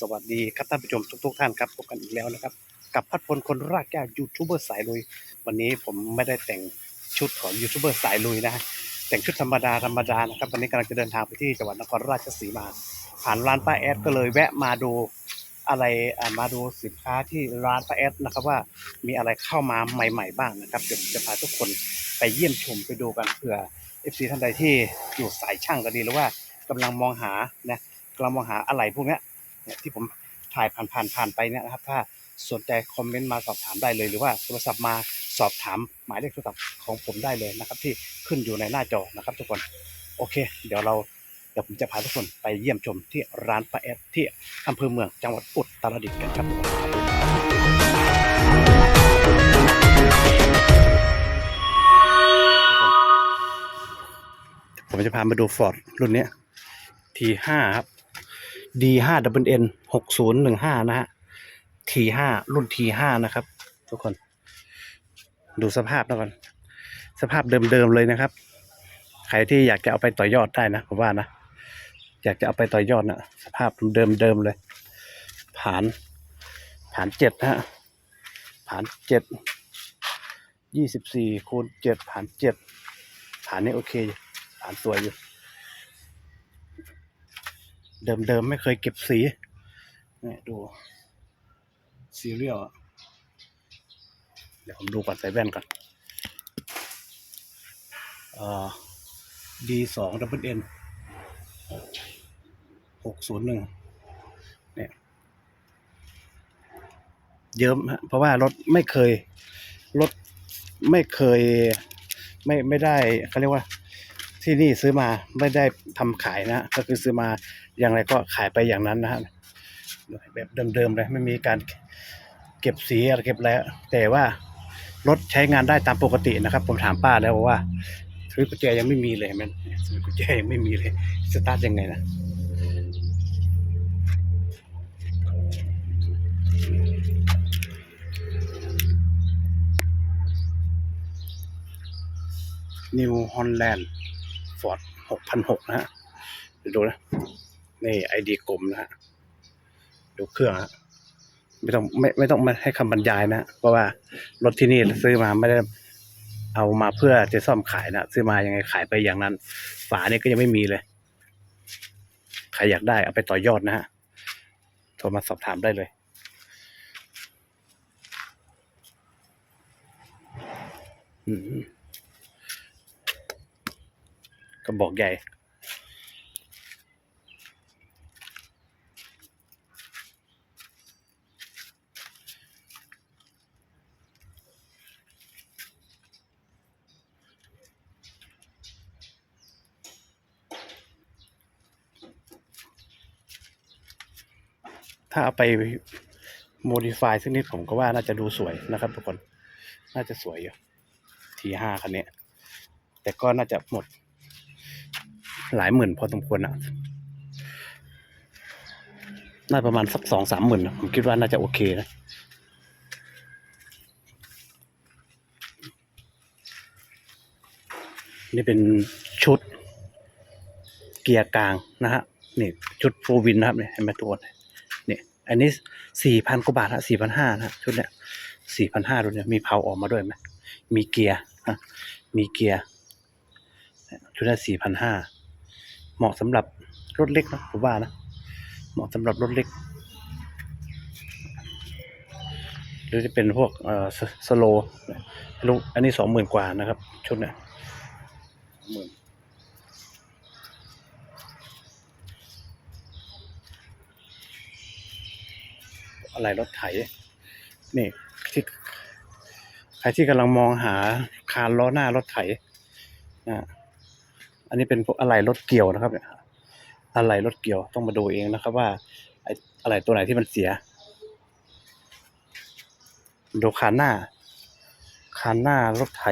สวัสดีครับท่านผู้ชมทุก ๆ ท่านครับพบกันอีกแล้วนะครับ กับพัดพลคนรากแก้วยูทูบเบอร์สายลุย วันนี้ผมไม่ได้แต่งชุดของยูทูบเบอร์สายลุยนะแต่งชุดธรรมดาธรรมดานะครับวันนี้กำลังจะเดินทางไปที่จังหวัดนครราชสีมา ผ่านร้านป้าแอดก็เลยแวะมาดูอะไรมาดูสินค้าที่ร้านป้าแอดนะครับว่ามีอะไรเข้ามาใหม่ ๆ บ้างนะครับเดี๋ยวจะพาทุกคนไปเยี่ยมชมไปดูกันเผื่อ FC ท่านใดที่อยู่สายช่างก็ดีหรือว่ากำลังมองหานะกำลังมองหาอะไรพวกนี้ เนี่ยที่ผมถ่ายผ่านผ่านผ่านไปเนี่ยนะครับ ถ้าสนใจคอมเมนต์มาสอบถามได้เลย หรือว่าโทรศัพท์มาสอบถามหมายเลขโทรศัพท์ของผมได้เลยนะครับ ที่ขึ้นอยู่ในหน้าจอนะครับ ทุกคนโอเค เดี๋ยวเราเดี๋ยวผมจะพาทุกคนไปเยี่ยมชมที่ร้านป้าแอดที่อำเภอเมืองจังหวัดอุตรดิตถ์กันครับผมจะพามาดูฟอร์ดรุ่นนี้ย T5 ครับ D5 Double N 6015 นะฮะ T5 รุ่น T5 นะครับ ทุกคน ดูสภาพแล้วกันสภาพเดิมๆเลยนะครับ ใครที่อยากจะเอาไปต่อยอดได้นะผมว่านะ อยากจะเอาไปต่อยอดนะสภาพเดิมๆเลยผ่านผ่านเจ็ดนะฮะผ่านเจ็ด ยี่สิบสี่คูณเจ็ดผ่านเจ็ดผ่านนี่โอเคอยู่ผ่านสวยอยู่ เดิมๆไม่เคยเก็บสีนี่ดูซีเรียลเดี๋ยวผมดูก่อนใส่แว่นก่อนเอ่อ D สองดับเบิลเอ็นหกศูนย์หนึ่งเนี่ยเยิ้มฮะเพราะว่ารถไม่เคย รถไม่เคย ไม่ไม่ได้เขาเรียกว่า ที่นี่ซื้อมาไม่ได้ทำขายนะ ก็คือซื้อมา อย่างไรก็ขายไปอย่างนั้นนะฮะแบบเดิมๆเลยไม่มีการเก็บสีอะไรเก็บแล้วแต่ว่ารถใช้งานได้ตามปกตินะครับ ผมถามป้าแล้วว่าซื้อกุญแจยังไม่มีเลยมันซื้อกุญแจยังไม่มีเลยสตาร์ทยังไงนะนิวฮอลแลนด์ฟอร์ดหกพันหกนะฮะเดี๋ยวดูนะ นี่ไอดีกลมนะฮะดูเครื่องฮะไม่ต้องไม่ไม่ต้องมาให้คำบรรยายนะเพราะว่ารถที่นี่ซื้อมาไม่ได้เอามาเพื่อจะซ่อมขายนะซื้อมายังไงขายไปอย่างนั้น ฝาเนี่ยก็ยังไม่มีเลยใครอยากได้เอาไปต่อยอดนะฮะโทรมาสอบถามได้เลยกระบอกใหญ่ ถ้าเอาไปโมดิฟายสักนิดผมก็ว่าน่าจะดูสวยนะครับทุกคน น่าจะสวยอยู่ทีห้าคันนี้ แต่ก็น่าจะหมด หลายหมื่นพอสมควรอะน่าประมาณสักสองสามหมื่นผมคิดว่าน่าจะโอเคนะนี่เป็นชุดเกียร์กลางนะฮะนี่ชุดโฟวินนะครับเนี่ยเห็นไหมตัวเนี่ยเนี่ย อันนี้สี่พันกว่าบาทฮะสี่พันห้านะชุดเนี่ยสี่พันห้าดูเนี่ยมีเพาออกมาด้วยไหมมีเกียร์มีเกียร์เนี่ยชุดละสี่พันห้าเหมาะสำหรับรถเล็กนะผมว่านะเหมาะสำหรับรถเล็กหรือจะเป็นพวกเอ่อสโลลูกอันนี้สองหมื่นกว่านะครับ ชุดเนี่ยหมื่น อะไรรถไถ นี่ที่ใครที่กำลังมองหาคานล้อหน้ารถไถนะอันนี้เป็นอะไรรถเกี่ยวนะครับเนี่ยอะไรรถเกี่ยวต้องมาดูเองนะครับ ว่าอะไรตัวไหนที่มันเสีย ดูคานหน้า คานหน้ารถไถ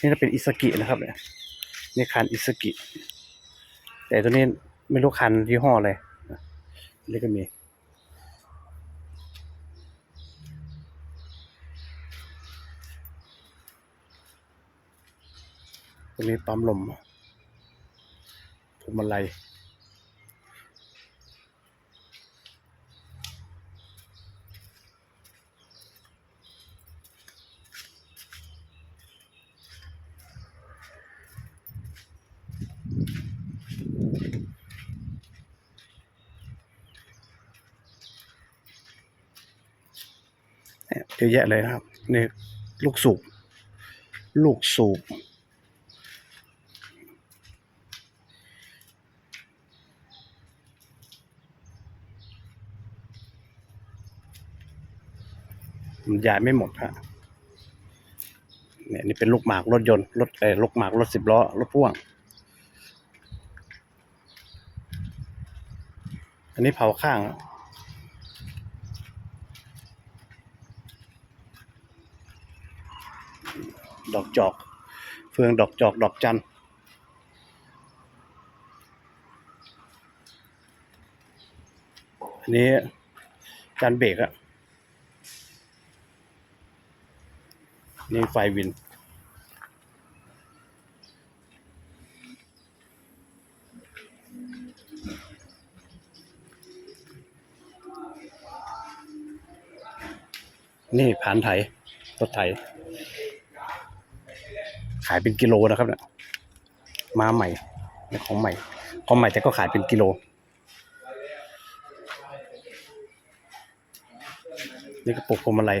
นี่จะเป็นอิสกินะครับเนี่ยนี่คานอิสกิ แต่ตัวนี้ไม่รู้คันยี่ห้ออะไรนี่ก็มี ตรงนี้ปั๊มลมผมอะไรเยอะแยะเลยนะครับนี่ลูกสูบ ลูกสูบ มันย้ายไม่หมดฮะเนี่ยนี่เป็นลูกหมากรถยนต์รถเออลูกหมากรถสิบล้อรถพ่วง อันนี้เผาข้างดอกจอก เฟืองดอกจอก ดอกจันอันนี้จานเบรกอะ นี่ไฟวิน นี่ผ่านไถรถไถ ขายเป็นกิโลนะครับเนี่ยมาใหม่ของใหม่ ของใหม่แต่ก็ขายเป็นกิโลนี่กระปุกพวงมาลัย